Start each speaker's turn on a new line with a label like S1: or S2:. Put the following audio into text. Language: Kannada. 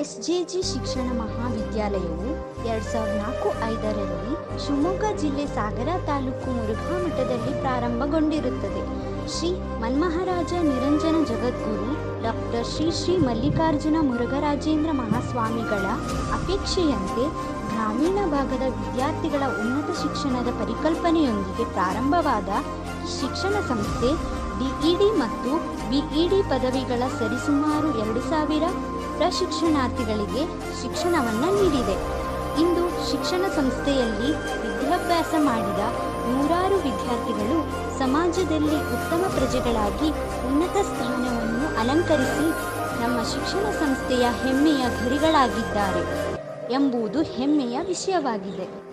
S1: ಎಸ್ಜೆಜಿ ಶಿಕ್ಷಣ ಮಹಾವಿದ್ಯಾಲಯವು ಎರಡು ಸಾವಿರದ ನಾಲ್ಕು ಐದರಲ್ಲಿ ಶಿವಮೊಗ್ಗ ಜಿಲ್ಲೆ ಸಾಗರ ತಾಲೂಕು ಮುರುಘಾ ಮಠದಲ್ಲಿ ಪ್ರಾರಂಭಗೊಂಡಿರುತ್ತದೆ. ಶ್ರೀ ಮನ್ಮಹಾರಾಜ ನಿರಂಜನ ಜಗದ್ಗುರು ಡಾಕ್ಟರ್ ಶ್ರೀ ಶ್ರೀ ಮಲ್ಲಿಕಾರ್ಜುನ ಮುರುಘರಾಜೇಂದ್ರ ಮಹಾಸ್ವಾಮಿಗಳ ಅಪೇಕ್ಷೆಯಂತೆ ಗ್ರಾಮೀಣ ಭಾಗದ ವಿದ್ಯಾರ್ಥಿಗಳ ಉನ್ನತ ಶಿಕ್ಷಣದ ಪರಿಕಲ್ಪನೆಯೊಂದಿಗೆ ಪ್ರಾರಂಭವಾದ ಶಿಕ್ಷಣ ಸಂಸ್ಥೆ ಡಿಇಡಿ ಮತ್ತು ಬಿಇಡಿ ಪದವಿಗಳ ಸರಿಸುಮಾರು ಎರಡು ಸಾವಿರ ಪ್ರಶಿಕ್ಷಣಾರ್ಥಿಗಳಿಗೆ ಶಿಕ್ಷಣವನ್ನು ನೀಡಿದೆ. ಇಂದು ಶಿಕ್ಷಣ ಸಂಸ್ಥೆಯಲ್ಲಿ ವಿದ್ಯಾಭ್ಯಾಸ ಮಾಡಿದ ನೂರಾರು ವಿದ್ಯಾರ್ಥಿಗಳು ಸಮಾಜದಲ್ಲಿ ಉತ್ತಮ ಪ್ರಜೆಗಳಾಗಿ ಉನ್ನತ ಸ್ಥಾನವನ್ನು ಅಲಂಕರಿಸಿ ನಮ್ಮ ಶಿಕ್ಷಣ ಸಂಸ್ಥೆಯ ಹೆಮ್ಮೆಯ ಗುರಿಗಳಾಗಿದ್ದಾರೆ ಎಂಬುದು ಹೆಮ್ಮೆಯ ವಿಷಯವಾಗಿದೆ.